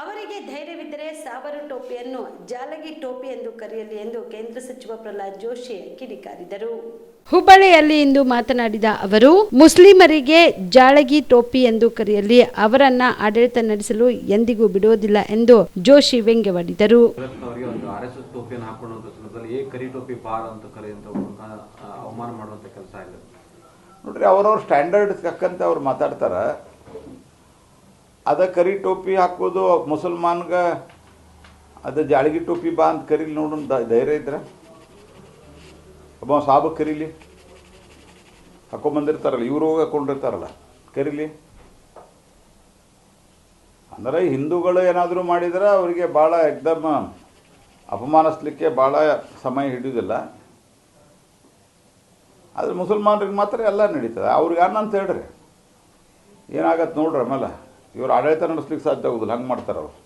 ಅವರಿಗೆ ಧೈರ್ಯವಿದ್ದರೆ ಸಾವರು ಟೋಪಿಯನ್ನು ಜಾಲಗಿ ಟೋಪಿ ಎಂದು ಕರೆಯಲಿ ಎಂದು ಕೇಂದ್ರ ಸಚಿವ ಪ್ರಹ್ಲಾದ್ ಜೋಶಿ ಕಿಡಿಕಾರಿದರು ಹುಬ್ಬಳ್ಳಿಯಲ್ಲಿ ಇಂದು ಮಾತನಾಡಿದ ಅವರು ಮುಸ್ಲಿಮರಿಗೆ ಜಾಳಗಿ ಟೋಪಿ ಎಂದು ಕರೆಯಲಿ ಅವರನ್ನ ಆಡಳಿತ ನಡೆಸಲು ಎಂದಿಗೂ ಬಿಡುವುದಿಲ್ಲ ಎಂದು ಜೋಶಿ ವ್ಯಂಗ್ಯವಾಡಿದರು. ಅವರಿಗೆ ಒಂದು ಆರ್ ಎಸ್ ಎಸ್ ಟೋಪಿಯನ್ನು ಹಾಕೊಳ್ಳುವಂಥ ಸಂದರ್ಭದಲ್ಲಿ ಏ ಕರಿ ಟೋಪಿ ಬಾರ್ ಅಂತ ಕರೆಯುವಂಥ ಅವಮಾನ ಮಾಡುವಂಥ ಕೆಲಸ ಆಗಿದೆ. ನೋಡ್ರಿ ಅವ್ರವ್ರ ಸ್ಟ್ಯಾಂಡರ್ಡ್ ತಕ್ಕಂತೆ ಅವ್ರು ಮಾತಾಡ್ತಾರ. ಅದ ಕರಿ ಟೋಪಿ ಹಾಕೋದು ಮುಸಲ್ಮಾನ್ಗ, ಅದ ಜಾಳಗಿ ಟೋಪಿ ಬಾ ಅಂತ ಕರೀಲಿ ನೋಡು ಧೈರ್ಯ ಇದ್ರೆ? ಒಬ್ಬ ಸಾಬ ಕರೀಲಿ? ಹಾಕೊಂಬಂದಿರ್ತಾರಲ್ಲ, ಇವರು ಹಾಕೊಂಡಿರ್ತಾರಲ್ಲ, ಕರೀಲಿ? ಅಂದರೆ ಹಿಂದೂಗಳು ಏನಾದರೂ ಮಾಡಿದ್ರೆ ಅವರಿಗೆ ಭಾಳ ಎಕ್ದಮ್ ಅಪಮಾನಿಸ್ಲಿಕ್ಕೆ ಭಾಳ ಸಮಯ ಹಿಡಿಯೋದಿಲ್ಲ ಆದರೆ ಮುಸಲ್ಮಾನರಿಗೆ ಮಾತ್ರ ಎಲ್ಲ ನಡೀತದೆ. ಅವ್ರಿಗೆ ಅನ್ನಂತ ಹೇಳ್ರಿ? ಏನಾಗತ್ತೆ ನೋಡ್ರಿ ಆಮೇಲೆ. ಇವ್ರು ಆಡಳಿತ ನಡೆಸ್ಲಿಕ್ಕೆ ಸಾಧ್ಯ ಆಗೋದಿಲ್ಲ. ಹಂಗೆ ಮಾಡ್ತಾರೆ ಅವ್ರು